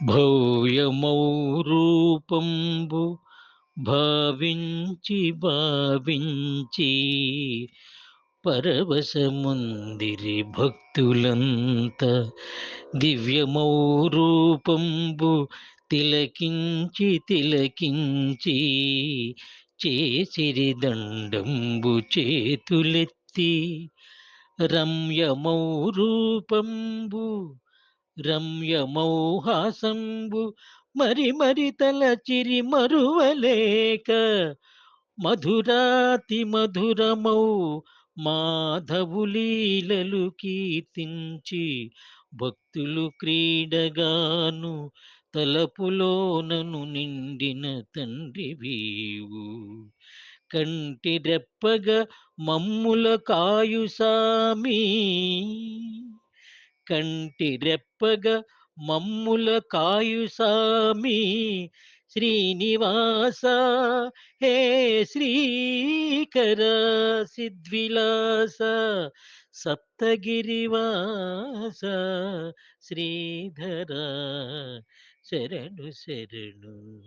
భవ్యమౌ రూపంబు భావించి భావించి పరవశముందిరి భక్తులంత దివ్యమౌ రూపంబు తిలకించి తిలకించి చేసిరి దండంబు చేతులెత్తి రమ్యమౌ రూపంబు రమ్యమౌహాసంబు మరి మరి మరి తలచిరి మరువలేక మధురాతి మధురమౌ మాధవులీలలు కీర్తించి భక్తులు క్రీడగాను తలపులోనను నిండిన తండ్రి వీవు. కంటి రెప్పగ మమ్ముల కాయు సామి కంటి రెప్పగ మమ్ముల కాయుసామి. శ్రీనివాస హే శ్రీకర సిద్విలాస సప్తగిరివాస శ్రీధర శరణు శరణు.